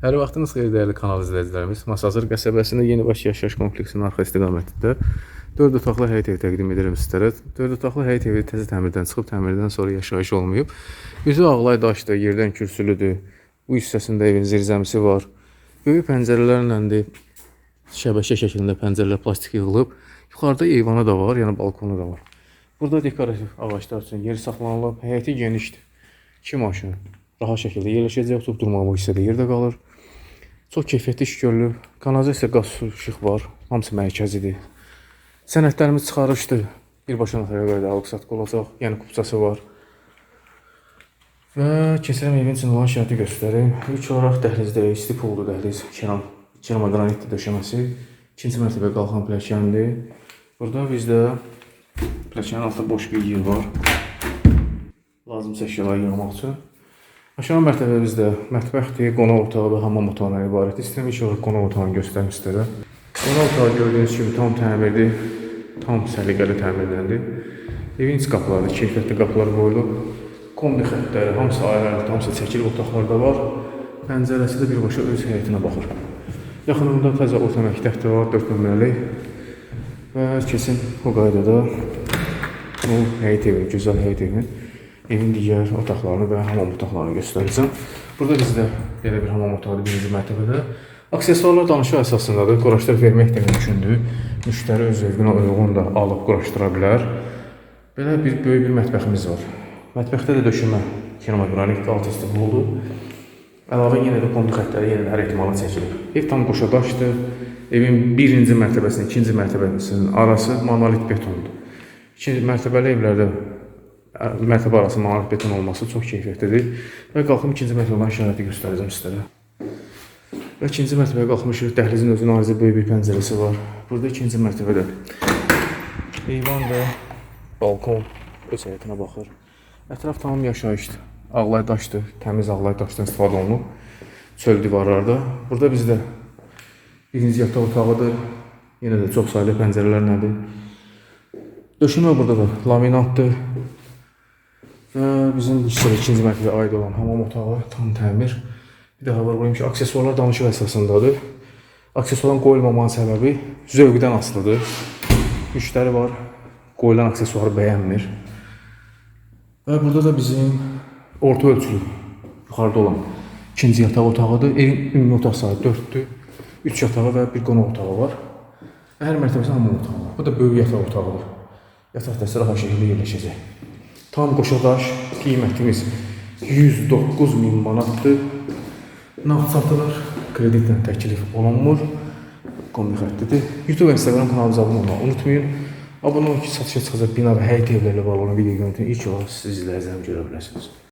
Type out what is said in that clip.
Hər vaxtınız xeyir dəyərli kanal izləyicilərimiz. Masazır qəsəbəsində yenibaş yaşayış kompleksinin arxa istiqamətində 4 otaqlı həyət evi təqdim edirəm sizlərə. 4 otaqlı həyət evi təzə təmirdən çıxıb, təmirdən sonra yaşayış olmayıb. Üzü ağlay daşdır, yerdən kürsülüdür. Bu hissəsində evin zirzəmisi var. Böyük pəncərələrləndir. Şəbəkə şəklində pəncərələr plastik yığılıb. Yuxarıda eyvanı da var, yəni balkonu da var. Burada dekorativ ağaclar üçün yer saxlanılıb. Həyəti genişdir. 2 maşın rahat şəkildə yerləşəcək, oturub durmalı hissədə yerdə qalır. Çox keyfiyyətli iş görülüb. Kanalizasiya, qaz, su, işıq var. Hamısı mərkəzidir. Sənədlərimiz çıxarışdır. Birbaşa notara qayda alıq-satqı olacaq. Yəni kupçası var. Və keçirəm evin üçün olan şərti göstərim. İlk olaraq dəhlizdə isti pullu dəhliz, keram, kerama qranit döşəməsi, ikinci mərtəbə qalxan pilləkəndir. Burada bizdə pilləkənin altında boş bir yer var. Lazımsa əşyaları yığmaq üçün. Aşağı mərtəbəmizdə mətbəxdir, qonaq otağı və hamam otağından ibarətdir. İstəyirəm ilk olaraq qonaq otağını göstərim sizlərə. Qonaq otağı gördüyünüz kimi tam təmirdir, tam səliqəli təmirləndi. Evin iç qapıları, keyfiyyətli qapılar qoyulub. Kombi xəttləri, hamısı ayrı-ayrı, hamısı çəkili otaqlarda var. Pəncərəsi də birbaşa öz həyətinə baxır. Yaxınında təzə orta məktəb də var, 4 nömrəli. Və kesin bu qaydada bu həyət evi, gözəl həyət evi evin digər otaqlarını və hamam otaqlarını göstərəcəm. Burada bizdə belə bir hamam otağı birinci mərtəbədə. Aksesuarlar danışıq əsasındadır. Quraşdırıb vermək də mümkündür. Müştəri öz zövqünə uyğun da alıb quraşdıra bilər. Belə bir böyük bir mətbəximiz var. Mətbəxdə də döşəmə kerama qranit alt üstü oldu. Əlavə yenə də kontu xəttləri yenə də hər ehtimala çəkilib. Ev tam qoşadaşdır. Evin birinci mərtəbəsinin, ikinci mərtəbəsinin arası monolit betondur. İkinci mərtəbəli evlərdə mərtəbə arası monolit beton olması çox keyfiyyətlidir. Və qalxım ikinci mərtəbədən şəraiti göstərəcəm sizlərə. Və ikinci mərtəbəyə qalxmışıq. Dəhlizin özünün ayrıca böyük bir pəncərəsi var. Burada ikinci mərtəbədə eyvan və balkon öz həyətinə baxır. Ətraf tamam yaşayışdır. Ağlay daşdır, təmiz ağlay daşdan istifadə olunub. Çöl divarlarda. Burada bizdə birinci yataq otağıdır. Yenə də çox saylı pəncərələrlədir. Döşəmə burada da laminatdır. Bizim hissədə ikinci mərtəbəyə aid olan hamam otağı tam təmir. Bir daha var qoyayım ki, aksesuarlar danışıq əsasındadır. Aksesuarın qoyulmamanın səbəbi zövqdən asılıdır. Müştəri var, qoyulan aksesuarı bəyənmir. Və burada da bizim orta ölçülü yuxarıda olan ikinci yataq otağıdır. Evin ümumi otaq sayı 4-dür. 3 yatağı və bir qonaq otağı var. Hər mərtəbəsi hamam otağı var. Bu da böyük yataq otağıdır. Yataq dəstə rahat şəkildə yerləşəcək. Tam qoşadaş qiymətimiz 109 min manatdır. Nağd satılır, kreditlə təklif olunmur. Kombi xəttidir. YouTube və Instagram kanalımıza abunə olmağı unutmayın. Abunə olun ki, satışa çıxacaq bina və həyət evlərlə bağlı olan video görüntünü ilk olaraq siz izləyicilərim görə biləsiniz.